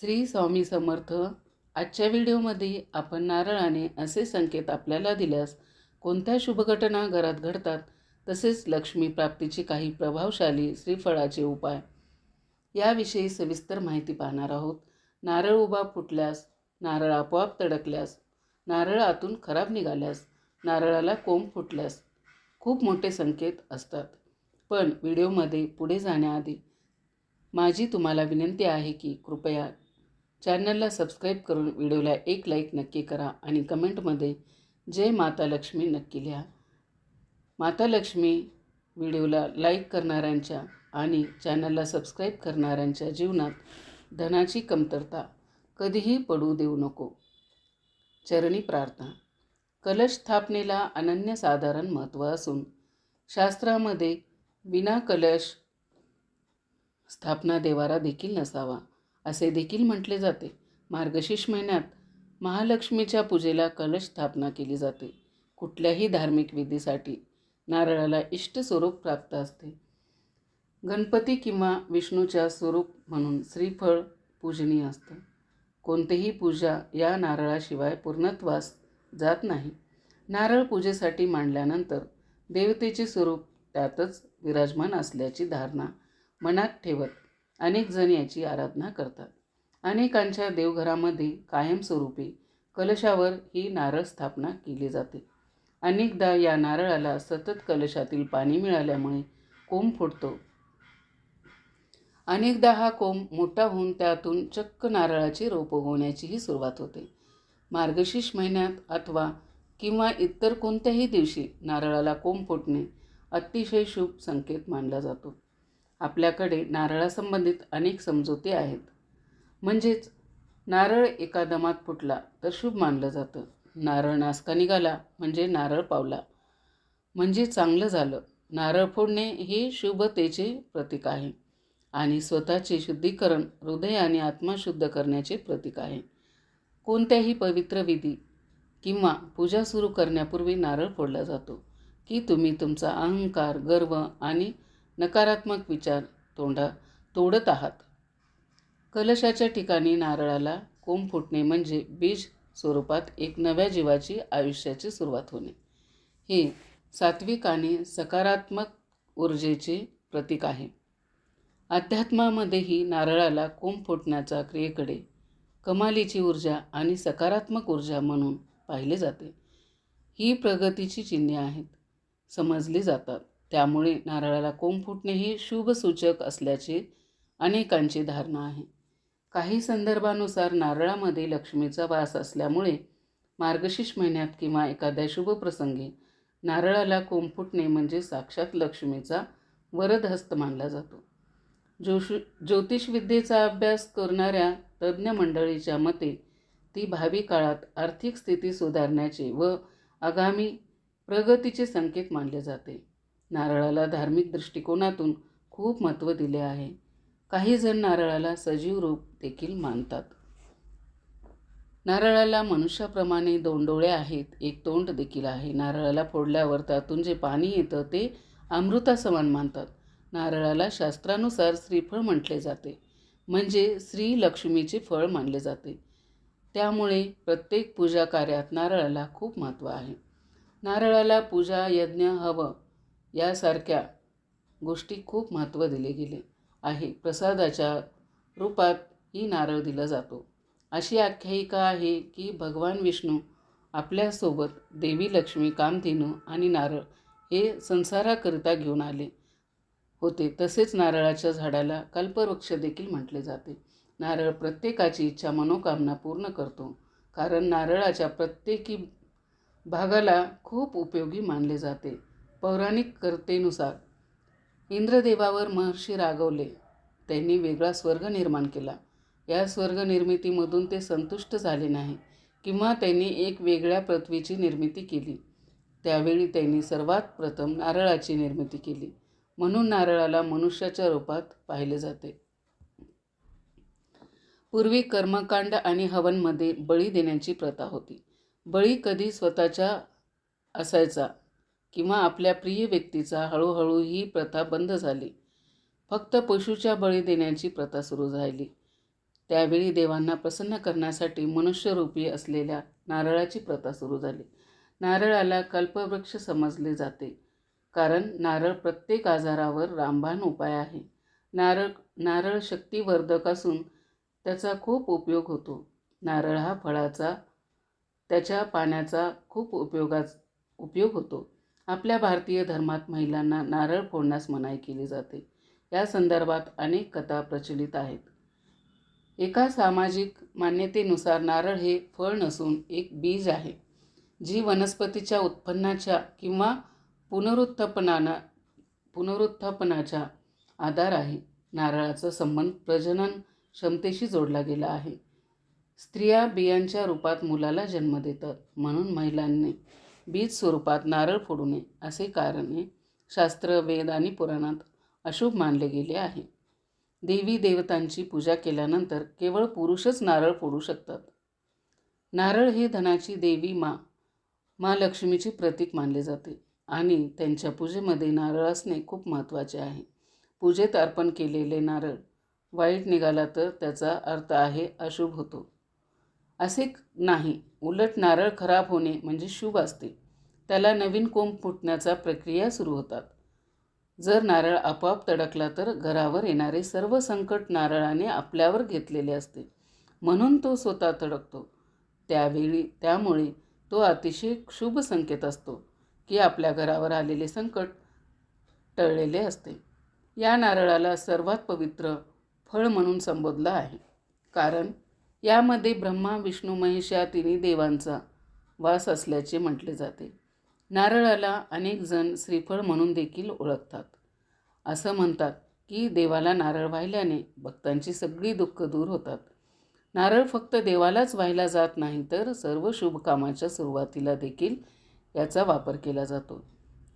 श्री स्वामी समर्थ आजच्या व्हिडिओमध्ये आपण नारळाने असे संकेत आपल्याला दिल्यास कोणत्या शुभघटना घरात घडतात तसेच लक्ष्मी प्राप्तीची काही प्रभावशाली श्रीफळाचे उपाय याविषयी सविस्तर माहिती पाहणार आहोत. नारळ उभा फुटल्यास नारळ आपोआप तडकल्यास नारळ आतून खराब निघाल्यास नारळाला कोंब फुटल्यास खूप मोठे संकेत असतात. पण व्हिडिओमध्ये पुढे जाण्याआधी माझी तुम्हाला विनंती आहे की कृपया चॅनलला सबस्क्राईब करून व्हिडिओला एक लाईक नक्की करा आणि कमेंटमध्ये जय माता लक्ष्मी नक्की लिहा. माता लक्ष्मी व्हिडिओला लाईक करणाऱ्यांच्या आणि चॅनलला सबस्क्राईब करणाऱ्यांच्या जीवनात धनाची कमतरता कधीही पडू देऊ नको. चरणी प्रार्थना. कलश स्थापनेला अनन्यसाधारण महत्त्व असून शास्त्रामध्ये विना कलश स्थापना देवारा देखील नसावा. असे देखील म्हटले जाते. मार्गशीर्ष महिन्यात महालक्ष्मीच्या पूजेला कलश स्थापना केली जाते. कुठल्याही धार्मिक विधीसाठी नारळाला इष्ट स्वरूप प्राप्त असते. गणपती किंवा विष्णूच्या स्वरूप म्हणून श्रीफळ पूजनीय असतं. कोणतीही पूजा या नारळाशिवाय पूर्णत्वास जात नाही. नारळ पूजेसाठी मांडल्यानंतर देवतेचे स्वरूप त्यातच विराजमान असल्याची धारणा मनात ठेवत अनेक जण याची आराधना करतात. अनेकांच्या देवघरामध्ये कायमस्वरूपी कलशावर ही नारळ स्थापना केली जाते. अनेकदा या नारळाला सतत कलशातील पाणी मिळाल्यामुळे कोंब फुटतो. अनेकदा हा कोंब मोठा होऊन त्यातून चक्क नारळाची रोप उगवण्याचीही सुरुवात होते. मार्गशीर्ष महिन्यात अथवा किंवा इतर कोणत्याही दिवशी नारळाला कोंब फुटणे अतिशय शुभ संकेत मानला जातो. आपल्याकडे नारळासंबंधित अनेक समजुती आहेत. म्हणजेच नारळ एका दमात फुटला तर शुभ मानलं जातं. नारळ नासका निघाला म्हणजे नारळ पावला. म्हणजे चांगलं झालं. नारळ फोडणे हे शुभतेचे प्रतीक आहे आणि स्वतःचे शुद्धीकरण हृदय आणि आत्मा शुद्ध करण्याचे प्रतीक आहे. कोणत्याही पवित्र विधी किंवा पूजा सुरू करण्यापूर्वी नारळ फोडला जातो की तुम्ही तुमचा अहंकार गर्व आणि नकारात्मक विचार तोंडा तोडत आहात. कलशाच्या ठिकाणी नारळाला कोंब फुटणे म्हणजे बीज स्वरूपात एक नव्या जीवाची आयुष्याची सुरुवात होणे. हे सात्विक आणि सकारात्मक ऊर्जेचे प्रतीक आहे. अध्यात्मामध्येही नारळाला कोंब फुटण्याच्या क्रियेकडे कमालीची ऊर्जा आणि सकारात्मक ऊर्जा म्हणून पाहिले जाते. ही प्रगतीची चिन्हे आहेत. समजली जातात. त्यामुळे नारळाला कोंब फुटणे हे शुभसूचक असल्याची अनेकांची धारणा आहे. काही संदर्भानुसार नारळामध्ये लक्ष्मीचा वास असल्यामुळे मार्गशीर्ष महिन्यात किंवा एखाद्या शुभप्रसंगी नारळाला कोंब फुटणे म्हणजे साक्षात लक्ष्मीचा वरदहस्त मानला जातो. जोश ज्योतिषविद्येचा अभ्यास करणाऱ्या तज्ज्ञ मंडळीच्या मते ती भावी काळात आर्थिक स्थिती सुधारण्याचे व आगामी प्रगतीचे संकेत मानले जाते. नारळाला धार्मिक दृष्टिकोनातून खूप महत्त्व दिले आहे. काही जण नारळाला सजीव रूप देखील मानतात. नारळाला मनुष्याप्रमाणे दोन डोळे आहेत एक तोंड देखील आहे. नारळाला फोडल्यावर त्यातून जे पाणी येतं ते अमृतासमान मानतात. नारळाला शास्त्रानुसार श्रीफळ म्हटले जाते म्हणजे श्री लक्ष्मीचे फळ मानले जाते. त्यामुळे प्रत्येक पूजा कार्यात नारळाला खूप महत्त्व आहे. नारळाला पूजा यज्ञ हवं यासारख्या गोष्टी खूप महत्त्व दिले गेले आहे. प्रसादाच्या रूपात ही नारळ दिला जातो. अशी आख्यायिका आहे की भगवान विष्णू आपल्यासोबत देवी लक्ष्मी कामधेनू आणि नारळ हे संसाराकरिता घेऊन आले होते. तसेच नारळाच्या झाडाला कल्पवृक्ष देखील म्हटले जाते. नारळ प्रत्येकाची इच्छा मनोकामना पूर्ण करतो कारण नारळाच्या प्रत्येकी भागाला खूप उपयोगी मानले जाते. पौराणिक कर्तेनुसार इंद्रदेवावर महर्षी रागवले. त्यांनी वेगळा स्वर्ग निर्माण केला. या स्वर्ग निर्मितीमधून ते संतुष्ट झाले नाही किंवा त्यांनी एक वेगळ्या पृथ्वीची निर्मिती केली. त्यावेळी त्यांनी सर्वात प्रथम नारळाची निर्मिती केली. म्हणून नारळाला मनुष्याच्या रूपात पाहिले जाते. पूर्वी कर्मकांड आणि हवनमध्ये बळी देण्याची प्रथा होती. बळी कधी स्वतःच्या असायचा? किंवा आपल्या प्रिय व्यक्तीचा हळूहळू ही प्रथा बंद झाली. फक्त पशूच्या बळी देण्याची प्रथा सुरू झाली. त्यावेळी देवांना प्रसन्न करण्यासाठी मनुष्यरूपी असलेल्या नारळाची प्रथा सुरू झाली. नारळाला कल्पवृक्ष समजले जाते. कारण नारळ प्रत्येक आजारावर रामबाण उपाय आहे. नारळ नारळ शक्तिवर्धक असून त्याचा खूप उपयोग होतो. नारळ हा फळाचा त्याच्या पाण्याचा खूप उपयोगाच उपयोग होतो. आपल्या भारतीय धर्मात महिलांना नारळ फोडण्यास मनाई केली जाते. या संदर्भात अनेक कथा प्रचलित आहेत. एका सामाजिक मान्यतेनुसार नारळ हे फळ नसून एक बीज आहे जी वनस्पतीच्या उत्पन्नाच्या किंवा पुनरुत्थापनाना पुनरुत्थापनाच्या आधार आहे. नारळाचा संबंध प्रजनन क्षमतेशी जोडला गेला आहे. स्त्रिया बियांच्या रूपात मुलाला जन्म देतात म्हणून महिलांनी बीज स्वरूपात नारळ फोडू नये असे कारणे शास्त्र वेद आणि पुराणात अशुभ मानले गेले आहे. देवी देवतांची पूजा केल्यानंतर केवळ पुरुषच नारळ फोडू शकतात. नारळ हे धनाची देवी मा मा लक्ष्मीचे प्रतीक मानले जाते आणि त्यांच्या पूजेमध्ये नारळ असणे खूप महत्त्वाचे आहे. पूजेत अर्पण केलेले नारळ वाईट निघाला तर त्याचा अर्थ आहे अशुभ होतो. असे नाही. उलट नारळ खराब होणे म्हणजे शुभ असते. त्याला नवीन कोंब फुटण्याचा प्रक्रिया सुरू होतात. जर नारळ आपोआप तडकला तर घरावर येणारे सर्व संकट नारळाने आपल्यावर घेतलेले असते. म्हणून तो स्वतः तडकतो. त्यावेळी त्यामुळे तो अतिशय शुभ संकेत असतो की आपल्या घरावर आलेले संकट टळलेले असते. या नारळाला सर्वात पवित्र फळ म्हणून संबोधलं आहे. कारण यामध्ये ब्रह्मा विष्णू महेश या तिन्ही देवांचा वास असल्याचे म्हटले जाते. नारळाला अनेक जण श्रीफळ म्हणून देखील ओळखतात. असं म्हणतात की देवाला नारळ वाहिल्याने भक्तांची सगळी दुःख दूर होतात. नारळ फक्त देवालाच वाहिला जात नाही तर सर्व शुभकामाच्या सुरुवातीला देखील याचा वापर केला जातो.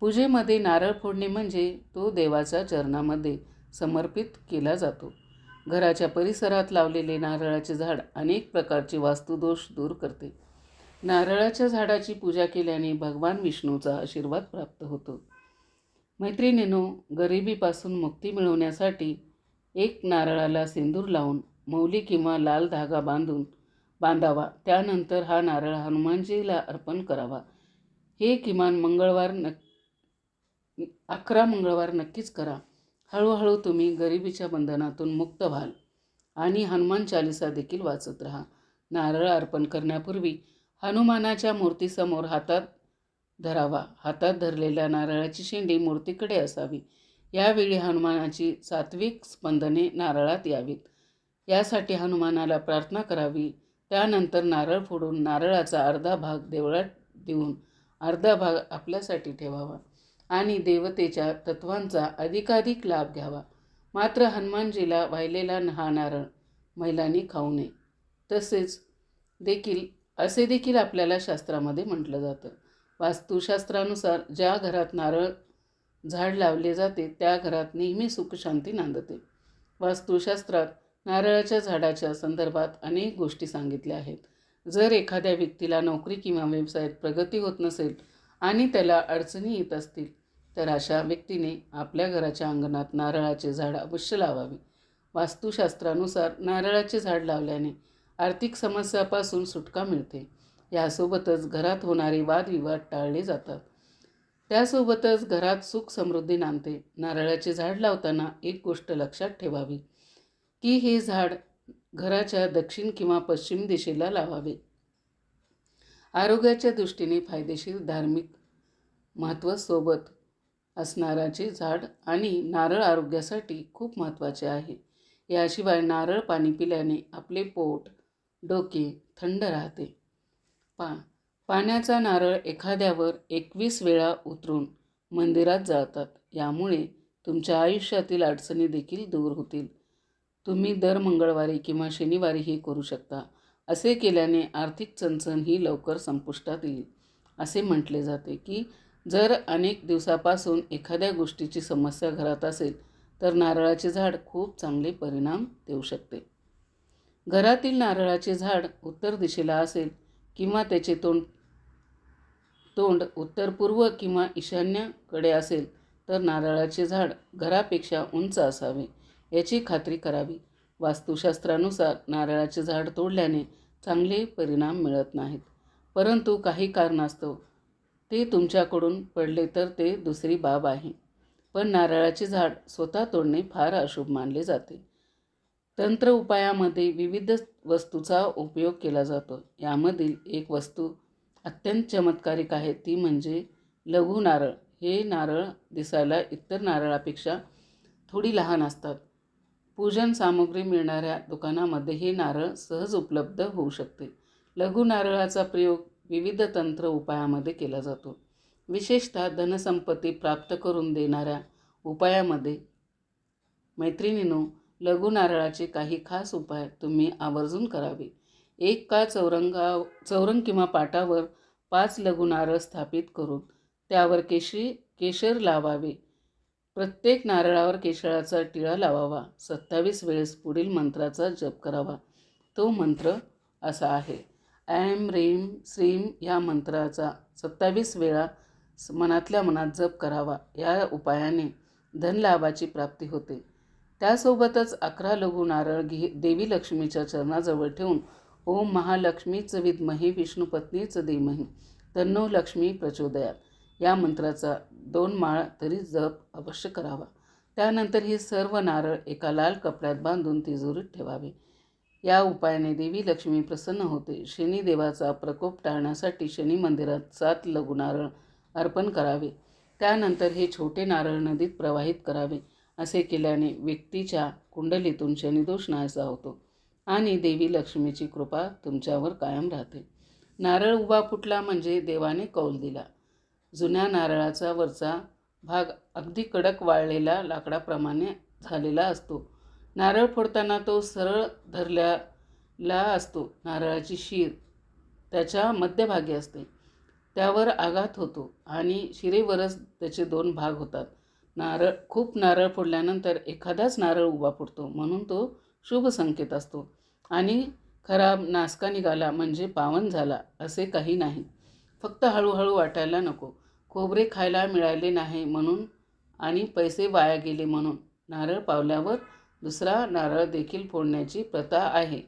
पूजेमध्ये नारळ फोडणे म्हणजे तो देवाच्या चरणामध्ये समर्पित केला जातो. घराच्या परिसरात लावलेले नारळाचे झाड अनेक प्रकारचे वास्तुदोष दूर करते. नारळाच्या झाडाची पूजा केल्याने भगवान विष्णूचा आशीर्वाद प्राप्त होतो. मैत्रिणीनो गरिबीपासून मुक्ती मिळवण्यासाठी एक नारळाला सिंदूर लावून मौली किंवा लाल धागा बांधून बांधावा. त्यानंतर हा नारळ हनुमानजीला अर्पण करावा. हे किमान मंगळवार नक् अकरा मंगळवार नक्कीच करा. हळूहळू तुम्ही गरिबीच्या बंधनातून मुक्त व्हाल आणि हनुमान चालिसा देखील वाचत राहा. नारळ अर्पण करण्यापूर्वी हनुमानाच्या मूर्तीसमोर हातात धरावा. हातात धरलेल्या नारळाची शेंडी मूर्तीकडे असावी. यावेळी हनुमानाची सात्विक स्पंदने नारळात यावीत. यासाठी हनुमानाला प्रार्थना करावी. त्यानंतर नारळ फोडून नारळाचा अर्धा भाग देवळात देऊन अर्धा भाग आपल्यासाठी ठेवावा. आणि देवतेच्या तत्वांचा अधिकाधिक लाभ घ्यावा. मात्र हनुमानजीला वाहिलेला हा नारळ महिलांनी खाऊ नये. तसेच देखील असे देखील आपल्याला शास्त्रामध्ये म्हटलं जातं. वास्तुशास्त्रानुसार ज्या घरात नारळ झाड लावले जाते त्या घरात नेहमी सुखशांती नांदते. वास्तुशास्त्रात नारळाच्या झाडाच्या संदर्भात अनेक गोष्टी सांगितल्या आहेत. जर एखाद्या व्यक्तीला नोकरी किंवा व्यवसायात प्रगती होत नसेल आणि त्याला अडचणी येत असतील तर अशा व्यक्तीने आपल्या घराच्या अंगणात नारळाचे झाड अवश्य लावावे. वास्तुशास्त्रानुसार नारळाचे झाड लावल्याने आर्थिक समस्यापासून सुटका मिळते. यासोबतच घरात होणारे वादविवाद टाळले जातात. त्यासोबतच घरात सुख समृद्धी नांदते. नारळाचे झाड लावताना एक गोष्ट लक्षात ठेवावी की हे झाड घराच्या दक्षिण किंवा पश्चिम दिशेला लावावे. आरोग्याच्या दृष्टीने फायदेशीर धार्मिक महत्त्वासोबत असणाराचे झाड आणि नारळ आरोग्यासाठी खूप महत्त्वाचे आहे. याशिवाय नारळ पाणी पिल्याने आपले पोट डोके थंड राहते. पा पाण्याचा नारळ एखाद्यावर एकवीस वेळा उतरून मंदिरात जाळतात यामुळे तुमच्या आयुष्यातील अडचणी देखील दूर होतील. तुम्ही दर मंगळवारी किंवा शनिवारी हे करू शकता. असे केल्याने आर्थिक चणचण ही लवकर संपुष्टात येईल. असे म्हटले जाते की जर अनेक दिवसापासून एखाद्या गोष्टीची समस्या घरात असेल तर नारळाचे झाड खूप चांगले परिणाम देऊ शकते. घरातील नारळाचे झाड उत्तर दिशेला असेल किंवा त्याचे तोंड तोंड उत्तर पूर्व किंवा ईशान्यकडे असेल तर नारळाचे झाड घरापेक्षा उंच असावे याची खात्री करावी. वास्तुशास्त्रानुसार नारळाचे झाड तोडल्याने चांगले परिणाम मिळत नाहीत. परंतु काही कारणास्तव ते तुमच्याकडून पडले तर ते दुसरी बाब आहे. पण नारळाचे झाड स्वतः तोडणे फार अशुभ मानले जाते. तंत्र उपायामध्ये विविध वस्तूचा उपयोग केला जातो. यामधील एक वस्तू अत्यंत चमत्कारिक आहे. ती म्हणजे लघु नारळ. हे नारळ दिसायला इतर नारळापेक्षा थोडी लहान असतात. पूजन सामग्री मिळणाऱ्या दुकानामध्ये हे नारळ सहज उपलब्ध होऊ शकते. लघु नारळाचा प्रयोग विविध तंत्र उपायामध्ये केला जातो. विशेषतः धनसंपत्ती प्राप्त करून देणाऱ्या उपायामध्ये मैत्रिणीनो लघु नारळाचे काही खास उपाय तुम्ही आवर्जून करावे. एक काळ चौरंगा चौरंग किंवा पाटावर पाच लघु नारळ स्थापित करून त्यावर केशरी केशर लावावे. प्रत्येक नारळावर केशराचा टिळा लावावा. सत्तावीस वेळेस पुढील मंत्राचा जप करावा. तो मंत्र असा आहे. ऐम रीम श्रीम या मंत्राचा सत्तावीस वेळा मनातल्या मनात जप करावा या उपायाने धनलाभाची प्राप्ती होते. त्यासोबतच अकरा लघु नारळ घे देवी लक्ष्मीच्या चरणाजवळ ठेवून ओम महालक्ष्मीच विद्महे विष्णुपत्नीच धीमही तन्नो लक्ष्मी प्रचोदयात. या मंत्राचा दोन माळ तरी जप अवश्य करावा. त्यानंतर हे सर्व नारळ एका लाल कपड्यात बांधून तिजोरीत ठेवावे. या उपायाने देवी लक्ष्मी प्रसन्न होते. शनिदेवाचा प्रकोप टाळण्यासाठी शनी मंदिरात सात लघु नारळ अर्पण करावे. त्यानंतर हे छोटे नारळ नदीत प्रवाहित करावे. असे केल्याने व्यक्तीच्या कुंडलीतून शनिदोष नाहीसा होतो आणि देवी लक्ष्मीची कृपा तुमच्यावर कायम राहते. नारळ उभा फुटला म्हणजे देवाने कौल दिला. जुन्या नारळाचा वरचा भाग अगदी कडक वाळलेला लाकडाप्रमाणे झालेला असतो. नारळ फोडताना तो सरळ धरल्याला असतो नारळाची शीर त्याच्या मध्यभागी असते. त्यावर आघात होतो आणि शिरेवरच त्याचे दोन भाग होतात. नारळ खूप नारळ फोडल्यानंतर एखादाच नारळ उभा फुटतो म्हणून तो शुभ संकेत असतो. आणि खराब नासका निघाला म्हणजे पावन झाला असे काही नाही. फक्त हळूहळू वाटायला नको. खोबरे खायला मिळाले नाही म्हणून आणि पैसे वाया गेले म्हणून नारळ पावल्यावर दुसरा नारळ देखील फोडण्याची प्रथा आहे.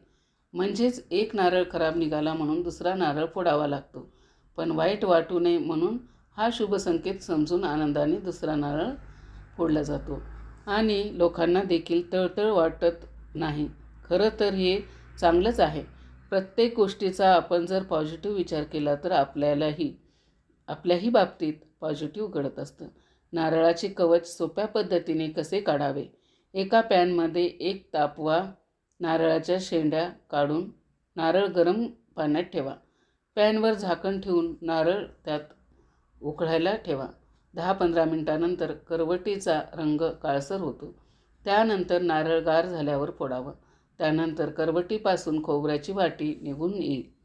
म्हणजेच एक नारळ खराब निघाला म्हणून दुसरा नारळ फोडावा लागतो. पण वाईट वाटू नये म्हणून हा शुभ संकेत समजून आनंदाने दुसरा नारळ फोडला जातो. आणि लोकांना देखील तळतळ वाटत नाही. खरं तर हे चांगलंच आहे. प्रत्येक गोष्टीचा आपण जर पॉझिटिव्ह विचार केला तर आपल्यालाही आपल्याही बाबतीत पॉझिटिव्ह घडत असतं. नारळाचे कवच सोप्या पद्धतीने कसे काढावे? एका पॅनमध्ये एक तापवा नारळाच्या शेंड्या काढून नारळ गरम पाण्यात ठेवा. पॅनवर झाकण ठेवून नारळ त्यात उकळायला ठेवा. दहा पंधरा मिनटानंतर करवटीचा रंग काळसर होतो. त्यानंतर नारळ गार झाल्यावर फोडावं. त्यानंतर करवटीपासून खोबऱ्याची वाटी निघून येईल.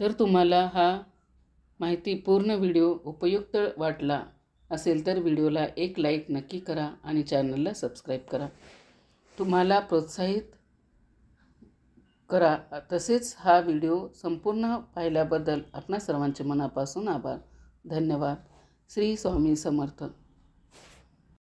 तर तुम्हाला हा माहिती पूर्ण व्हिडिओ उपयुक्त वाटला असेल तर व्हिडिओला एक लाईक नक्की करा आणि चॅनलला सबस्क्राईब करा. तुम्हाला प्रोत्साहित करा. तसेच हा व्हिडिओ संपूर्ण पाहिल्याबद्दल आपणा सर्वांचे मनापासून आभार. धन्यवाद. श्री स्वामी समर्थ.